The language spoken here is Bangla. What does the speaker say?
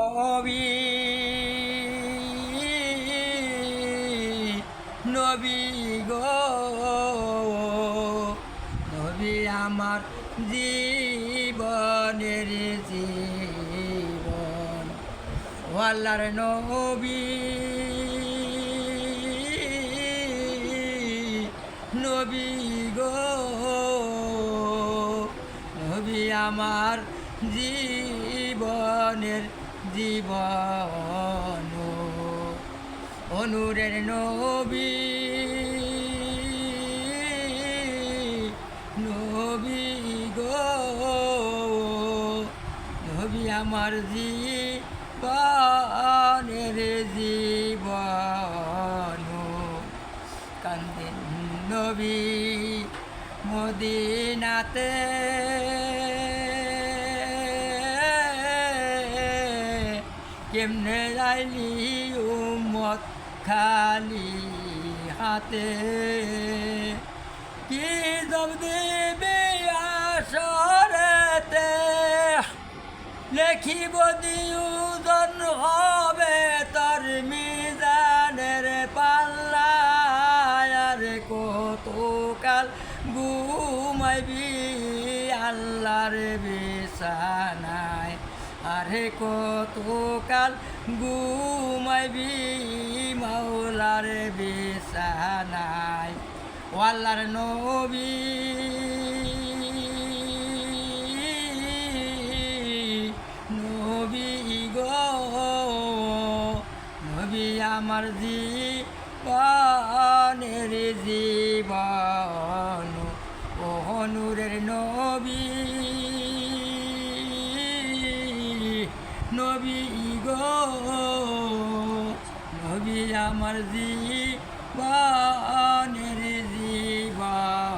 নবী নবী গো নবী আমার জীবনের জীবন। আল্লাহর নবী নবী গো নবী আমার জীবনের জীবন অনুরের নবী নবী গো নবী আমার জীবনের জীবন। কান্দেন নবী মদিনাতে কেমনে যাইলি উম্মত খালি হাতে? কি জব দিবি আসরেতে? লেখিব দিউজন হবে তোর মিজানের পাল্লার কতকাল ঘুমাইবি আল্লাহর বিছানায়? আরে কতকাল ঘুমাইবি মাওলার বিছানায়, ও আল্লাহর নবী। নবী গো, নবী আমার জীবনের জীবন, ও নূরের নবী। নবী গো নবী আমার জীবনের জীবা